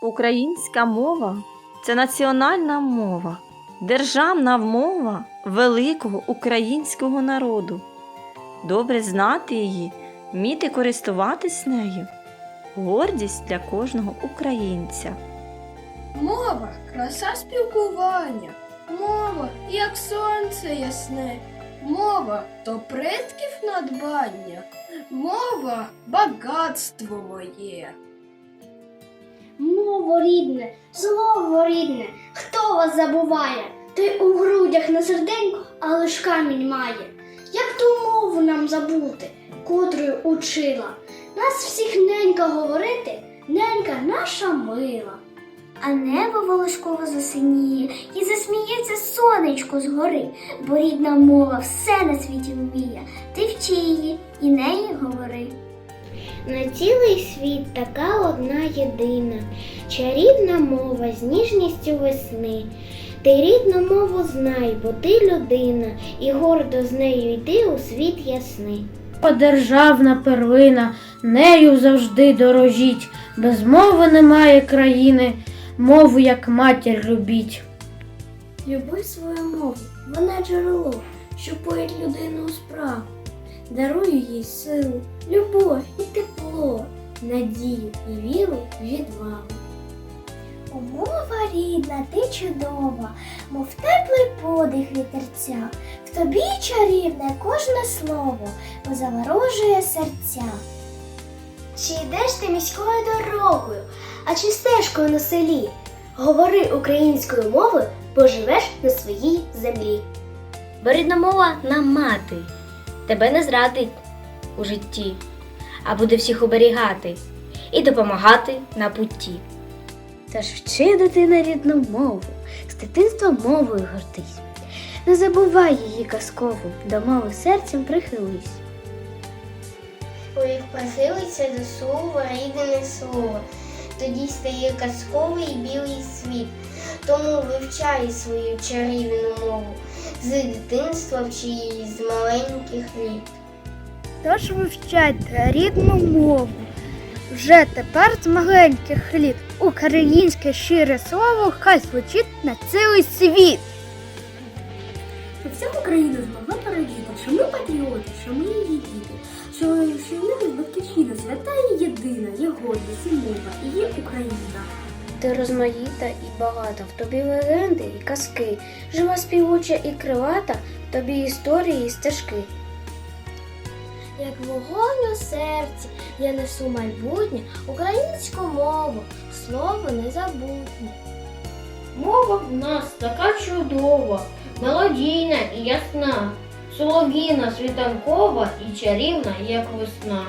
Українська мова це національна мова, державна мова великого українського народу. Добре знати її, вміти користуватись нею гордість для кожного українця. Мова краса спілкування. Мова, як сонце ясне. Мова то предків надбання. Мова багатство моє. Мово рідне, слово рідне, хто вас забуває? Той у грудях на серденько, але ж камінь має. Як ту мову нам забути, котрою учила? Нас всіх ненька говорити, ненька наша мила. А небо волошково засиніє і засміється сонечко згори, бо рідна мова все на світі вміє. Ти вчи її і неї говори. На цілий світ така одна єдина, чарівна мова з ніжністю весни. Ти рідну мову знай, бо ти людина, і гордо з нею йди у світ ясний. О, державна первина, нею завжди дорожіть, без мови немає країни, мову як матір любіть. Люби свою мову, вона джерело, що поїть людину у справу. Дарує їй силу, любов і тепло, надію і віру, відвагу. Мова рідна, ти чудова, мов теплий подих вітерця. В тобі чарівне кожне слово, бо заворожує серця. Чи йдеш ти міською дорогою, а чи стежкою на селі? Говори українською мовою, бо живеш на своїй землі. Бо рідна мова нам мати, тебе не зрадить у житті, а буде всіх оберігати і допомагати на путті. Тож вчи дитина рідну мову, з дитинства мовою гордись. Не забувай її казкову, до мови серцем прихились. Ой, посилиться до слова рідне слово, тоді стає казковий білий світ. Тому вивчай свою чарівну мову, з дитинства її з маленьких літ. Тож вивчайте рідну мову. Вже тепер з маленьких літ українське щире слово хай звучить на цілий світ. Щоб вся Україна змогла порадіти, що ми патріоти, що ми її діти, що, нас батьківщина свята і єдина, є гордість і мова, і є Україна. Ти розмаїта і багата, в тобі легенди і казки, жива співуча і крилата, в тобі історії і стежки. Як вогонь у серці, я несу майбутнє, українську мову, слово незабутнє. Мова в нас така чудова, мелодійна і ясна, солов'їна, світанкова і чарівна, як весна.